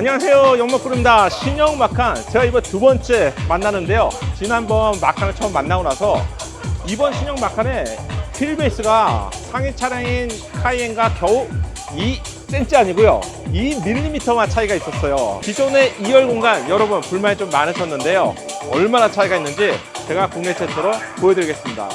안녕하세요. 영목구입니다. 신형 마칸 제가 이번 두 번째 만나는데요. 지난번 마칸을 처음 만나고 나서 이번 신형 마칸의 휠베이스가 상위 차량인 카이엔과 겨우 2cm 아니고요. 2mm만 차이가 있었어요. 기존의 2열 공간 여러분 불만이 좀 많으셨는데요. 얼마나 차이가 있는지 제가 국내 최초로 보여드리겠습니다.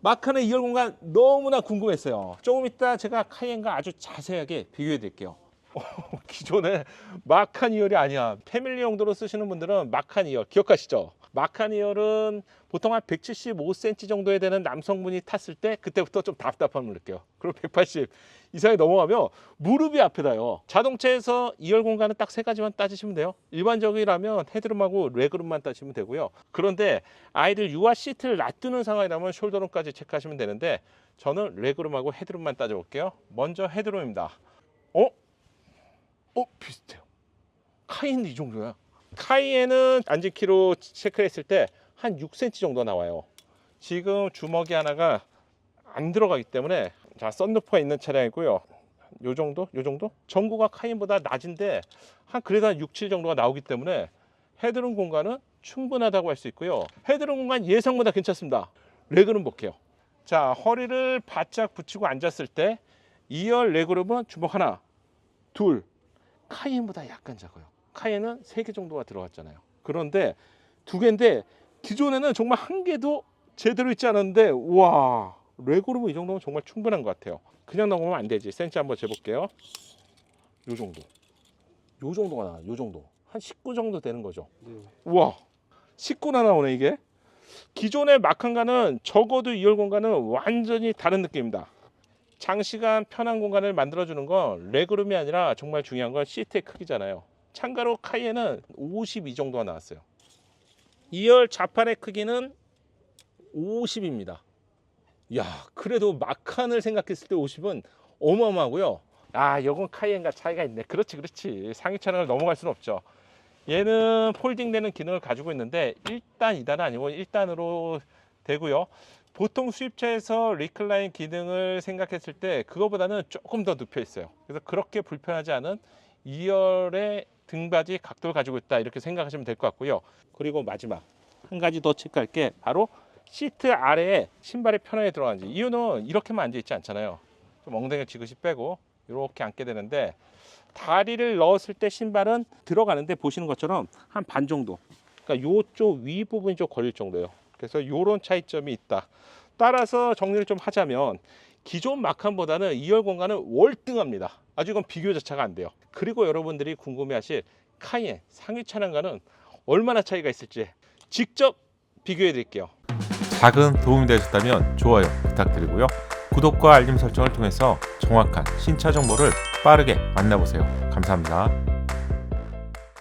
마칸의 2열 공간 너무나 궁금했어요. 조금 이따 제가 카이엔과 아주 자세하게 비교해 드릴게요. 기존에 마칸 2열이 아니야. 패밀리 용도로 쓰시는 분들은 마칸 2열 기억하시죠? 마칸 2열은 보통 한 175cm 정도에 되는 남성분이 탔을 때 그때부터 좀 답답함을 느껴요. 그리고 180 이상이 넘어가면 무릎이 앞에 닿아요. 자동차에서 2열 공간은 딱 세 가지만 따지시면 돼요. 일반적이라면 헤드룸하고 레그룸만 따지면 되고요. 그런데 아이들 유아 시트를 놔두는 상황이라면 숄더룸까지 체크하시면 되는데 저는 레그룸하고 헤드룸만 따져볼게요. 먼저 헤드룸입니다. 어? 어? 비슷해요. 카이엔도 이 정도야. 카이엔은 앉은 키로 체크했을 때 한 6cm 정도 나와요. 지금 주먹이 하나가 안 들어가기 때문에 자 썬루프가 있는 차량이고요. 요 정도? 요 정도? 전구가 카이엔보다 낮은데 한 그래도 한 6, 7 정도가 나오기 때문에 헤드룸 공간은 충분하다고 할 수 있고요. 헤드룸 공간 예상보다 괜찮습니다. 레그룸 볼게요. 자 허리를 바짝 붙이고 앉았을 때 2열 레그룸은 주먹 하나, 둘, 카이엔보다 약간 작아요. 카이엔은 3개 정도가 들어갔잖아요. 그런데 두 개인데 기존에는 정말 한 개도 제대로 있지 않았는데 와 레고룸은 이 정도면 정말 충분한 것 같아요. 그냥 넘으면 안 되지. 센치 한번 재볼게요. 요 정도. 요 정도가 나와. 요 정도. 한 19 정도 되는 거죠. 우와 19나 나오네 이게. 기존의 마칸과는 적어도 2열 공간은 완전히 다른 느낌입니다. 장시간 편한 공간을 만들어주는 건 레그룸이 아니라 정말 중요한 건 시트의 크기잖아요. 참가로 카이에는 52 정도가 나왔어요. 2열 좌판의 크기는 50입니다. 야, 그래도 마칸을 생각했을 때 50은 어마어마하고요. 아, 요건 카이엔과 차이가 있네. 그렇지, 그렇지. 상위 차량을 넘어갈 수는 없죠. 얘는 폴딩되는 기능을 가지고 있는데 1단, 2단은 아니고 1단으로 되고요. 보통 수입차에서 리클라인 기능을 생각했을 때 그거보다는 조금 더 눕혀 있어요. 그래서 그렇게 불편하지 않은 2열의 등받이 각도를 가지고 있다 이렇게 생각하시면 될 것 같고요. 그리고 마지막 한 가지 더 체크할 게 바로 시트 아래에 신발이 편하게 들어가는지 이유는 이렇게만 앉아 있지 않잖아요. 좀 엉덩이 지그시 빼고 이렇게 앉게 되는데 다리를 넣었을 때 신발은 들어가는데 보시는 것처럼 한 반 정도. 그러니까 요쪽 위 부분이 좀 걸릴 정도예요. 그래서 이런 차이점이 있다. 따라서 정리를 좀 하자면 기존 마칸보다는 2열 공간은 월등합니다. 아주 이건 비교 자체가 안 돼요. 그리고 여러분들이 궁금해하실 카이엔 상위 차량과는 얼마나 차이가 있을지 직접 비교해 드릴게요. 작은 도움이 되셨다면 좋아요 부탁드리고요. 구독과 알림 설정을 통해서 정확한 신차 정보를 빠르게 만나보세요. 감사합니다.